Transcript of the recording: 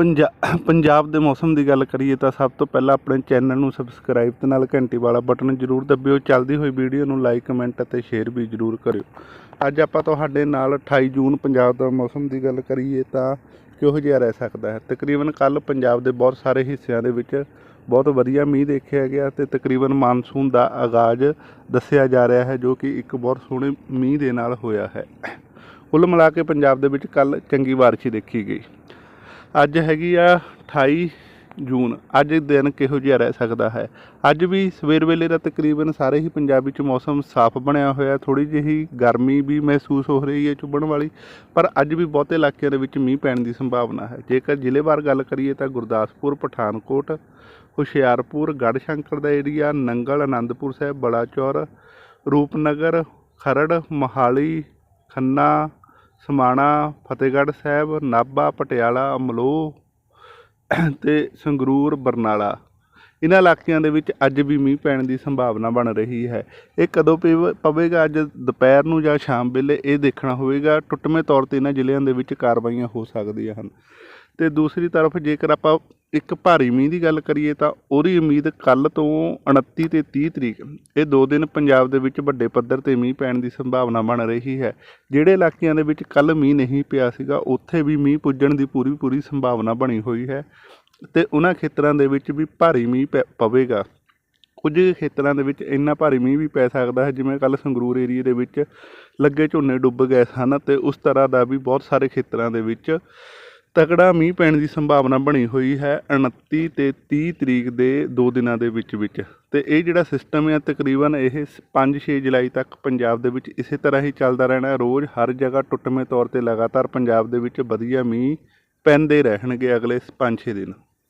ਪੰਜਾ- ਪੰਜਾਬ ਦੇ ਮੌਸਮ ਦੀ ਗੱਲ ਕਰੀਏ ਤਾਂ ਸਭ ਤੋਂ ਪਹਿਲਾਂ ਆਪਣੇ ਚੈਨਲ ਨੂੰ ਸਬਸਕ੍ਰਾਈਬ ਤੇ ਨਾਲ ਘੰਟੀ ਵਾਲਾ ਬਟਨ ਜ਼ਰੂਰ ਦਬਿਓ। ਚੱਲਦੀ ਹੋਈ ਵੀਡੀਓ ਨੂੰ ਲਾਈਕ ਕਮੈਂਟ ਅਤੇ ਸ਼ੇਅਰ ਵੀ ਜ਼ਰੂਰ ਕਰਿਓ। ਅੱਜ ਆਪਾਂ ਤੁਹਾਡੇ ਨਾਲ 28 ਜੂਨ ਪੰਜਾਬ ਦਾ ਮੌਸਮ ਦੀ ਗੱਲ ਕਰੀਏ ਤਾਂ ਕਿਹੋ ਜਿਹਾ ਰਹਿ ਸਕਦਾ ਹੈ? ਤਕਰੀਬਨ ਕੱਲ ਪੰਜਾਬ ਦੇ ਬਹੁਤ ਸਾਰੇ ਹਿੱਸਿਆਂ ਦੇ ਵਿੱਚ ਬਹੁਤ ਵਧੀਆ ਮੀਂਹ ਦੇਖਿਆ ਗਿਆ ਤੇ ਤਕਰੀਬਨ ਮਾਨਸੂਨ ਦਾ ਆਗਾਜ਼ ਦੱਸਿਆ ਜਾ ਰਿਹਾ ਹੈ, ਜੋ ਕਿ ਇੱਕ ਬਹੁਤ ਸੋਹਣੇ ਮੀਂਹ ਦੇ ਨਾਲ ਹੋਇਆ ਹੈ। ਕੁੱਲ ਮਿਲਾ ਕੇ ਪੰਜਾਬ ਦੇ ਵਿੱਚ ਕੱਲ ਚੰਗੀ ਬਾਰਿਸ਼ ਦੇਖੀ ਗਈ। ਅੱਜ ਹੈਗੀ ਆ 28 ਜੂਨ, ਅੱਜ ਦਿਨ ਕਿਹੋ ਜਿਹਾ ਰਹਿ ਸਕਦਾ ਹੈ? ਅੱਜ ਵੀ ਸਵੇਰ ਵੇਲੇ ਦਾ ਤਕਰੀਬਨ ਸਾਰੇ ਹੀ ਪੰਜਾਬ ਵਿੱਚ ਮੌਸਮ ਸਾਫ਼ ਬਣਿਆ ਹੋਇਆ ਥੋੜੀ ਜਿਹੀ ਗਰਮੀ ਵੀ ਮਹਿਸੂਸ ਹੋ ਰਹੀ ਹੈ ਚੁੱਭਣ ਵਾਲੀ, ਪਰ ਅੱਜ ਵੀ ਬਹੁਤੇ ਇਲਾਕਿਆਂ ਦੇ ਵਿੱਚ ਮੀਂਹ ਪੈਣ ਦੀ ਸੰਭਾਵਨਾ ਹੈ। ਜੇਕਰ ਜ਼ਿਲ੍ਹੇਵਾਰ ਗੱਲ ਕਰੀਏ ਤਾਂ ਗੁਰਦਾਸਪੁਰ, ਪਠਾਨਕੋਟ, ਹੁਸ਼ਿਆਰਪੁਰ, ਗੜ੍ਹਸ਼ੰਕਰ ਦਾ ਏਰੀਆ ਨੰਗਲ ਆਨੰਦਪੁਰ ਸਾਹਿਬ, ਬਲਾਚੌਰ, ਰੂਪਨਗਰ, ਖਰੜ, ਮੋਹਾਲੀ, ਖੰਨਾ ਸਮਾਣਾ, ਫਤਿਹਗੜ੍ਹ ਸਾਹਿਬ, ਨਾਭਾ, ਪਟਿਆਲਾ, ਅਮਲੋਹ ਤੇ ਸੰਗਰੂਰ, ਬਰਨਾਲਾ। ਇਹਨਾਂ ਇਲਾਕਿਆਂ ਦੇ ਵਿੱਚ ਅੱਜ ਵੀ ਮੀਂਹ ਪੈਣ ਦੀ ਸੰਭਾਵਨਾ ਬਣ ਰਹੀ ਹੈ। ਇਹ ਕਦੋਂ ਪੇਵ- ਪਵੇਗਾ? ਅੱਜ ਦੁਪਹਿਰ ਨੂੰ ਜਾਂ ਸ਼ਾਮ ਵੇਲੇ ਇਹ ਦੇਖਣਾ ਹੋਵੇਗਾ। ਟੁੱਟਵੇਂ ਤੌਰ ਤੇ ਇਹਨਾਂ ਜ਼ਿਲ੍ਹਿਆਂ ਦੇ ਵਿੱਚ ਕਾਰਵਾਈਆਂ ਹੋ ਸਕਦੀਆਂ ਹਨ। ਤੇ ਦੂਸਰੀ ਤਰਫ ਜੇਕਰ ਆਪਾਂ ਇੱਕ ਭਾਰੀ ਮੀਂਹ ਦੀ ਗੱਲ ਕਰੀਏ ਤਾਂ ਉਹਦੀ ਉਮੀਦ ਕੱਲ ਤੋਂ 29 ਤੇ 30 ਤਰੀਕ, ਇਹ ਦੋ ਦਿਨ ਪੰਜਾਬ ਦੇ ਵਿੱਚ ਵੱਡੇ ਪੱਧਰ ਤੇ ਮੀਂਹ ਪੈਣ ਦੀ ਸੰਭਾਵਨਾ ਬਣ ਰਹੀ ਹੈ। ਜਿਹੜੇ ਇਲਾਕਿਆਂ ਦੇ ਵਿੱਚ ਕੱਲ ਮੀਂਹ ਨਹੀਂ ਪਿਆ ਸੀਗਾ, ਉੱਥੇ ਵੀ ਮੀਂਹ ਪੁੱਜਣ ਦੀ ਪੂਰੀ ਪੂਰੀ ਸੰਭਾਵਨਾ ਬਣੀ ਹੋਈ ਹੈ ਤੇ ਉਹਨਾਂ ਖੇਤਰਾਂ ਦੇ ਵਿੱਚ ਵੀ ਭਾਰੀ ਮੀਂਹ ਪੈ- ਪਵੇਗਾ। ਕੁਝ ਖੇਤਰਾਂ ਦੇ ਵਿੱਚ ਇੰਨਾ ਭਾਰੀ ਮੀਂਹ ਵੀ ਪੈ ਸਕਦਾ ਹੈ, ਜਿਵੇਂ ਕੱਲ ਸੰਗਰੂਰ ਏਰੀਏ ਦੇ ਵਿੱਚ ਲੱਗੇ ਝੋਨੇ ਡੁੱਬ ਗਏ ਸਨ ਤੇ ਉਸ ਤਰ੍ਹਾਂ ਦਾ ਵੀ ਬਹੁਤ ਸਾਰੇ ਖੇਤਰਾਂ ਦੇ ਵਿੱਚ ਤਕੜਾ ਮੀਂਹ ਪੈਣ ਦੀ ਸੰਭਾਵਨਾ ਬਣੀ ਹੋਈ ਹੈ 29 ਤੇ 30 ਤਰੀਕ ਦੇ ਦੋ ਦਿਨਾਂ ਦੇ ਵਿੱਚ ਵਿੱਚ। ਤੇ ਇਹ ਜਿਹੜਾ ਸਿਸਟਮ ਹੈ ਤਕਰੀਬਨ ਇਹ 5-6 ਜੁਲਾਈ ਤੱਕ ਪੰਜਾਬ ਦੇ ਵਿੱਚ ਇਸੇ ਤਰ੍ਹਾਂ ਹੀ ਚੱਲਦਾ ਰਹਿਣਾ ਰੋਜ਼ ਹਰ ਜਗ੍ਹਾ ਟੁੱਟਵੇਂ ਤੌਰ ਤੇ ਲਗਾਤਾਰ ਪੰਜਾਬ ਦੇ ਵਿੱਚ ਵਧੀਆ ਮੀਂਹ ਪੈਂਦੇ ਰਹਿਣਗੇ ਅਗਲੇ 5-6 ਦਿਨ।